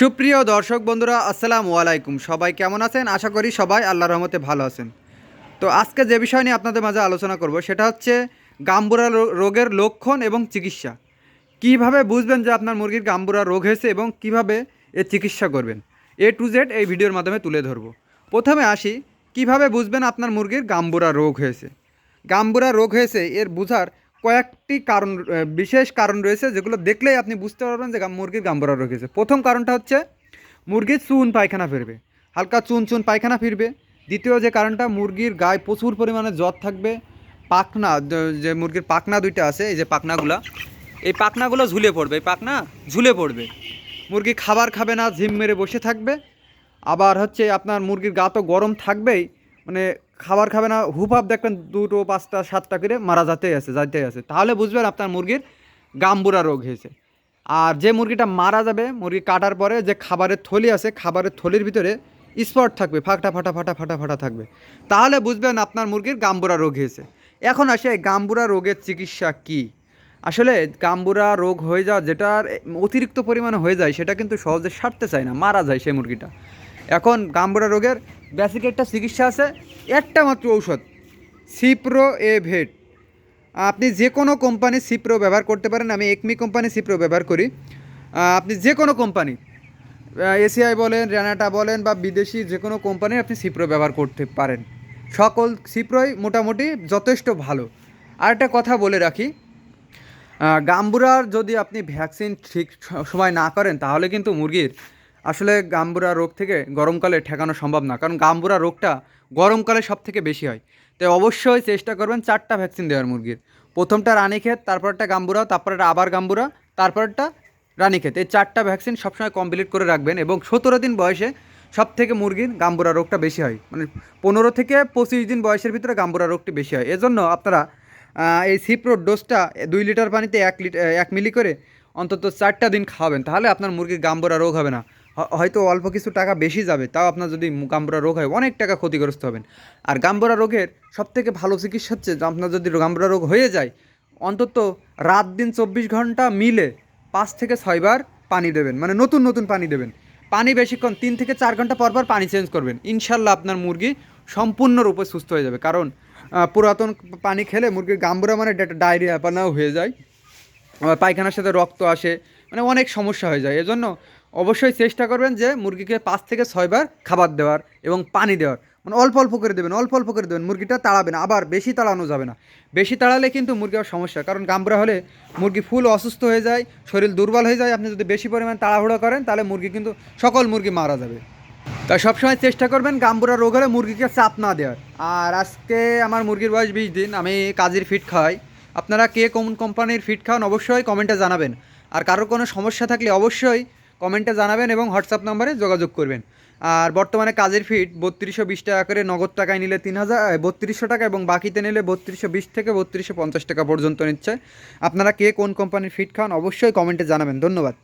সুপ্রিয় দর্শক বন্ধুরা, আসসালামু আলাইকুম। সবাই কেমন আছেন? আশা করি সবাই আল্লাহর রহমতে ভালো আছেন। তো আজকে যে বিষয় নিয়ে আপনাদের মাঝে আলোচনা করব, সেটা হচ্ছে গাম্বুরা রোগের লক্ষণ এবং চিকিৎসা। কীভাবে বুঝবেন যে আপনার মুরগির গাম্বুরা রোগ হয়েছে এবং কীভাবে এর চিকিৎসা করবেন? এ টু জেড এই ভিডিওর মাধ্যমে তুলে ধরব। প্রথমে আসি, কীভাবে বুঝবেন আপনার মুরগির গাম্বুরা রোগ হয়েছে? গাম্বুরা রোগ হয়েছে, এর বোঝার কয়েকটি কারণ বিশেষ কারণ রয়েছে যেগুলো দেখলেই আপনি বুঝতে পারবেন যে মুরগির গাম্বুরা রয়েছে। প্রথম কারণটা হচ্ছে মুরগির চুন পায়খানা ফিরবে হালকা চুন চুন পায়খানা ফিরবে। দ্বিতীয় যে কারণটা, মুরগির গায়ে প্রচুর পরিমাণে জ্বর থাকবে। পাখনা যে মুরগির পাখনা দুইটা আছে, এই যে পাখনাগুলা, এই পাখনাগুলো ঝুলে পড়বে, এই পাখনা ঝুলে পড়বে। মুরগি খাবার খাবে না, ঝিম মেরে বসে থাকবে। আবার হচ্ছে আপনার মুরগির গা তো গরম থাকবেই মানে খাবার খাবে না হুপাপ দেখবেন দুটো, পাঁচটা, সাতটা করে মারা যাতেই আছে যাইতেই আছে। তাহলে বুঝবেন আপনার মুরগির গাম্বুরা রোগ হয়েছে। আর যে মুরগিটা মারা যাবে, মুরগি কাটার পরে যে খাবারের থলি আছে, খাবারের থলির ভিতরে স্পট থাকবে ফাটা ফাটা ফাটা ফাটা ফাটা থাকবে। তাহলে বুঝবেন আপনার মুরগির গাম্বুরা রোগ হয়েছে। এখন আসে এই গাম্বুরা রোগের চিকিৎসা কী? আসলে গাম্বুরা রোগ হয়ে যাওয়া যেটার অতিরিক্ত পরিমাণে হয়ে যায়, সেটা কিন্তু সহজে সারতে চায় না, মারা যায় সেই মুরগিটা। এখন গাম্বুরা রোগের বেসিক একটা চিকিৎসা আছে একটা মাত্র ঔষধ সিপ্রো এ ভেট আপনি যে কোনো কোম্পানি সিপ্রো ব্যবহার করতে পারেন, আমি একমি কোম্পানি সিপ্রো ব্যবহার করি। আপনি যে কোনো কোম্পানি এসিআই বলেন রেনাটা বলেন বা বিদেশি যে কোনো কোম্পানির আপনি সিপ্রো ব্যবহার করতে পারেন। সকল সিপ্রোই মোটামুটি যথেষ্ট ভালো। আর একটা কথা বলে রাখি গাম্বুরার যদি আপনি ভ্যাকসিন ঠিক সময় না করেন, তাহলে কিন্তু মুরগির আসলে গাম্বুরা রোগ থেকে গরমকালে ঠেকানো সম্ভব না, কারণ গাম্বুরা রোগটা গরমকালে সব থেকে বেশি হয়। তাই অবশ্যই চেষ্টা করবেন চারটা ভ্যাকসিন দেওয়ার মুরগির। প্রথমটা রানীক্ষেত, তারপরটা গাম্বুরা, তারপরটা আবার গাম্বুরা, তারপরটা রানীক্ষেত। এই চারটা ভ্যাকসিন সবসময় কমপ্লিট করে রাখবেন এবং সতেরো দিন বয়সে সব থেকে মুরগির গাম্বুরা রোগটা বেশি হয়। মানে পনেরো থেকে পঁচিশ দিন বয়সের ভিতরে গাম্বুরা রোগটি বেশি হয়। এজন্য আপনারা এই সিপ্রোর ডোজটা দুই লিটার পানিতে এক লিটার এক মিলি করে অন্তত চারটা দিন খাওয়াবেন, তাহলে আপনার মুরগির গাম্বুরা রোগ হবে না। হয়তো অল্প কিছু টাকা বেশি যাবে, তাও আপনার যদি গাম্বুরা রোগ হয় অনেক টাকা ক্ষতিগ্রস্ত হবেন। আর গাম্বুরা রোগের সবথেকে ভালো চিকিৎসা হচ্ছে আপনার যদি গাম্বুরা রোগ হয়ে যায়, অন্তত রাত দিন চব্বিশ ঘণ্টা মিলে পাঁচ থেকে ছয়বার পানি দেবেন মানে নতুন নতুন পানি দেবেন। পানি বেশিক্ষণ তিন থেকে চার ঘণ্টা পর পর পানি চেঞ্জ করবেন। ইনশাল্লাহ আপনার মুরগি সম্পূর্ণরূপে সুস্থ হয়ে যাবে। কারণ পুরাতন পানি খেলে মুরগির গাম্বুরা মানে ডায়রিয়া পানাও হয়ে যায়। পায়খানার সাথে রক্ত আসে মানে অনেক সমস্যা হয়ে যায়। এজন্য অবশ্যই চেষ্টা করবেন যে মুরগিকে পাঁচ থেকে ছয়বার খাবার দেওয়ার এবং পানি দেওয়ার। মানে অল্প অল্প করে দেবেন, অল্প অল্প করে দেবেন, মুরগিটা তাড়াবেন আবার বেশি তাড়ানো যাবে না। বেশি তাড়ালে কিন্তু মুরগি আবার সমস্যা, কারণ গামবরা হলে মুরগি ফুল অসুস্থ হয়ে যায়, শরীর দুর্বল হয়ে যায়। আপনি যদি বেশি পরিমাণ তাড়াহুড়ো করেন, তাহলে মুরগি কিন্তু সকল মুরগি মারা যাবে। তাই সবসময় চেষ্টা করবেন গাম্বুরা রোগ হলে মুরগিকে চাপ না দেওয়ার। আর আজকে আমার মুরগির বয়স বিশ দিন, আমি কাজের ফিট খাওয়াই আপনারা কে কোন কোম্পানির ফিট খাওয়ান অবশ্যই কমেন্টে জানাবেন। আর কারোর কোনো সমস্যা থাকলে অবশ্যই কমেন্টে জানাবেন এবং হোয়াটসঅ্যাপ নম্বরে যোগাযোগ করবেন। আর বর্তমানে কাজের ফিট বত্রিশশো বিশ টাকা করে নগদ টাকায় নিলে তিন হাজার বত্রিশশো টাকা এবং বাকিতে নিলে বত্রিশশো বিশ থেকে বত্রিশশো পঞ্চাশ টাকা পর্যন্ত নিচ্ছে। আপনারা কে কোন কোম্পানির ফিট খান অবশ্যই কমেন্টে জানাবেন। ধন্যবাদ।